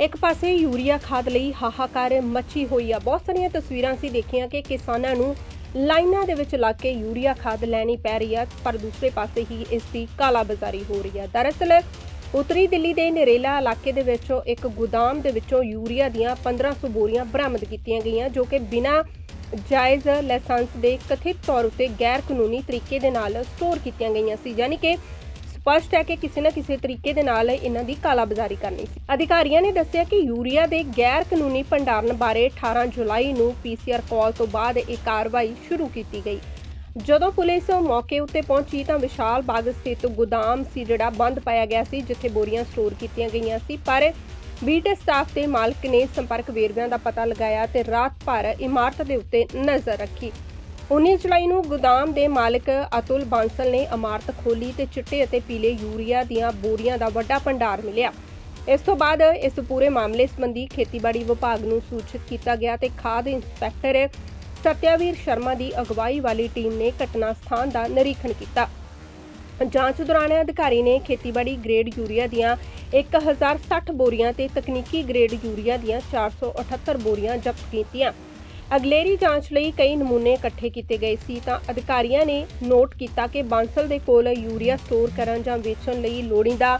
ਇੱਕ ਪਾਸੇ ਯੂਰੀਆ ਖਾਦ ਲਈ ਹਾਹਾਕਾਰ ਮੱਚੀ ਹੋਈ ਆ। ਬਹੁਤ ਸਾਰੀਆਂ ਤਸਵੀਰਾਂ ਸੀ ਦੇਖੀਆਂ ਕਿ ਕਿਸਾਨਾਂ ਨੂੰ ਲਾਈਨਾਂ ਦੇ ਵਿੱਚ ਲੱਗ ਕੇ ਯੂਰੀਆ ਖਾਦ ਲੈਣੀ ਪੈ ਰਹੀ ਆ, ਪਰ ਦੂਸਰੇ ਪਾਸੇ ਹੀ ਇਸ ਦੀ ਕਾਲਾਬਾਜ਼ਾਰੀ ਹੋ ਰਹੀ ਆ। ਦਰਅਸਲ, ਉੱਤਰੀ ਦਿੱਲੀ ਦੇ ਨਰੇਲਾ ਇਲਾਕੇ ਦੇ ਵਿੱਚੋਂ ਇੱਕ ਗੋਦਾਮ ਦੇ ਵਿੱਚੋਂ ਯੂਰੀਆ ਦੀਆਂ 1500 ਬੋਰੀਆਂ ਬਰਾਮਦ ਕੀਤੀਆਂ ਗਈਆਂ, ਜੋ ਕਿ ਬਿਨਾਂ ਜਾਇਜ਼ ਲਾਇਸੈਂਸ ਦੇ ਕਥਿਤ ਤੌਰ ਉਤੇ ਗੈਰ ਕਾਨੂੰਨੀ ਤਰੀਕੇ ਦੇ ਨਾਲ ਸਟੋਰ ਕੀਤੀਆਂ ਗਈਆਂ ਸੀ। ਯਾਨੀ ਕਿ ਸਪਸ਼ਟ ਹੈ ਕਿ ਕਿਸੇ ਨਾ ਕਿਸੇ ਤਰੀਕੇ ਦੇ ਨਾਲ ਇਹਨਾਂ ਦੀ ਕਾਲਾਬਾਜ਼ਾਰੀ ਕਰਨੀ ਸੀ। ਅਧਿਕਾਰੀਆਂ ਨੇ ਦੱਸਿਆ ਕਿ ਯੂਰੀਆ ਦੇ ਗੈਰ ਕਾਨੂੰਨੀ ਭੰਡਾਰਨ ਬਾਰੇ 18 ਜੁਲਾਈ ਨੂੰ ਪੀਸੀਆਰ ਕਾਲ ਤੋਂ ਬਾਅਦ ਇਹ ਕਾਰਵਾਈ ਸ਼ੁਰੂ ਕੀਤੀ ਗਈ। ਜਦੋਂ ਪੁਲਿਸ ਮੌਕੇ ਉੱਤੇ ਪਹੁੰਚੀ ਤਾਂ ਵਿਸ਼ਾਲ ਬਾਗ ਸਥਿਤ ਗੋਦਾਮ ਸੀ ਜਿਹੜਾ ਬੰਦ ਪਾਇਆ ਗਿਆ ਸੀ, ਜਿੱਥੇ ਬੋਰੀਆਂ ਸਟੋਰ ਕੀਤੀਆਂ ਗਈਆਂ ਸੀ। ਪਰ ਬੀਟ ਸਟਾਫ ਦੇ ਮਾਲਕ ਨੇ ਸੰਪਰਕ ਵੇਰਵਿਆਂ ਦਾ ਪਤਾ ਲਗਾਇਆ ਤੇ ਰਾਤ ਭਰ ਇਮਾਰਤ ਦੇ ਉੱਤੇ ਨਜ਼ਰ ਰੱਖੀ। 19 ਜੁਲਾਈ ਨੂੰ ਗੋਦਾਮ ਦੇ ਮਾਲਕ ਅਤੁਲ ਬਾਂਸਲ ਨੇ ਇਮਾਰਤ ਖੋਲੀ ਤੇ ਚਿੱਟੇ ਅਤੇ ਪੀਲੇ ਯੂਰੀਆ ਦੀਆਂ ਬੋਰੀਆਂ ਦਾ ਵੱਡਾ ਭੰਡਾਰ ਮਿਲਿਆ। ਇਸ ਤੋਂ ਬਾਅਦ ਇਸ ਪੂਰੇ ਮਾਮਲੇ ਸੰਬੰਧੀ ਖੇਤੀਬਾੜੀ ਵਿਭਾਗ ਨੂੰ ਸੂਚਿਤ ਕੀਤਾ ਗਿਆ ਤੇ ਖਾਦ ਇੰਸਪੈਕਟਰ ਸਤਿਆਵੀਰ ਸ਼ਰਮਾ ਦੀ ਅਗਵਾਈ ਵਾਲੀ ਟੀਮ ਨੇ ਘਟਨਾ ਸਥਾਨ ਦਾ ਨਿਰੀਖਣ ਕੀਤਾ। ਜਾਂਚ ਦੌਰਾਨ ਅਧਿਕਾਰੀ ਨੇ ਖੇਤੀਬਾੜੀ ਗ੍ਰੇਡ ਯੂਰੀਆ ਦੀਆਂ 1060 ਬੋਰੀਆਂ ਤੇ ਤਕਨੀਕੀ ਗ੍ਰੇਡ ਯੂਰੀਆ ਦੀਆਂ 478 ਬੋਰੀਆਂ ਜ਼ਬਤ ਕੀਤੀਆਂ। ਅਗਲੇਰੀ ਜਾਂਚ ਲਈ ਕਈ ਨਮੂਨੇ ਇਕੱਠੇ ਕੀਤੇ ਗਏ ਸੀ ਤਾਂ ਅਧਿਕਾਰੀਆਂ ਨੇ ਨੋਟ ਕੀਤਾ ਕਿ ਬਾਂਸਲ ਦੇ ਕੋਲ ਯੂਰੀਆ ਸਟੋਰ ਕਰਨ ਜਾਂ ਵੇਚਣ ਲਈ ਲੋੜੀਂਦਾ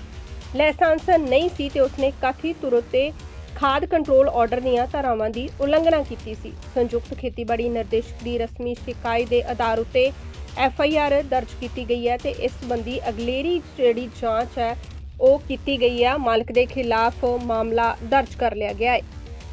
ਲਾਇਸੈਂਸ ਨਹੀਂ ਸੀ ਤੇ ਉਸਨੇ ਕਥਿਤ ਤੁਰ ਤੇ ਖਾਦ ਕੰਟਰੋਲ ਆਰਡਰ ਦੀਆਂ ਧਾਰਾਵਾਂ ਦੀ ਉਲੰਘਣਾ ਕੀਤੀ ਸੀ। ਸੰਯੁਕਤ ਖੇਤੀਬਾੜੀ ਨਿਰਦੇਸ਼ਕ ਦੀ ਰਸਮੀ ਸ਼ਿਕਾਇਤ ਦੇ ਆਧਾਰ ਉੱਤੇ ਐਫ ਆਈ ਆਰ ਦਰਜ ਕੀਤੀ ਗਈ ਹੈ ਤੇ ਇਸ ਸੰਬੰਧੀ ਅਗਲੇਰੀ ਜਿਹੜੀ ਜਾਂਚ ਹੈ ਉਹ ਕੀਤੀ ਗਈ ਹੈ। ਮਾਲਕ ਦੇ ਖਿਲਾਫ ਮਾਮਲਾ ਦਰਜ ਕਰ ਲਿਆ ਗਿਆ ਹੈ।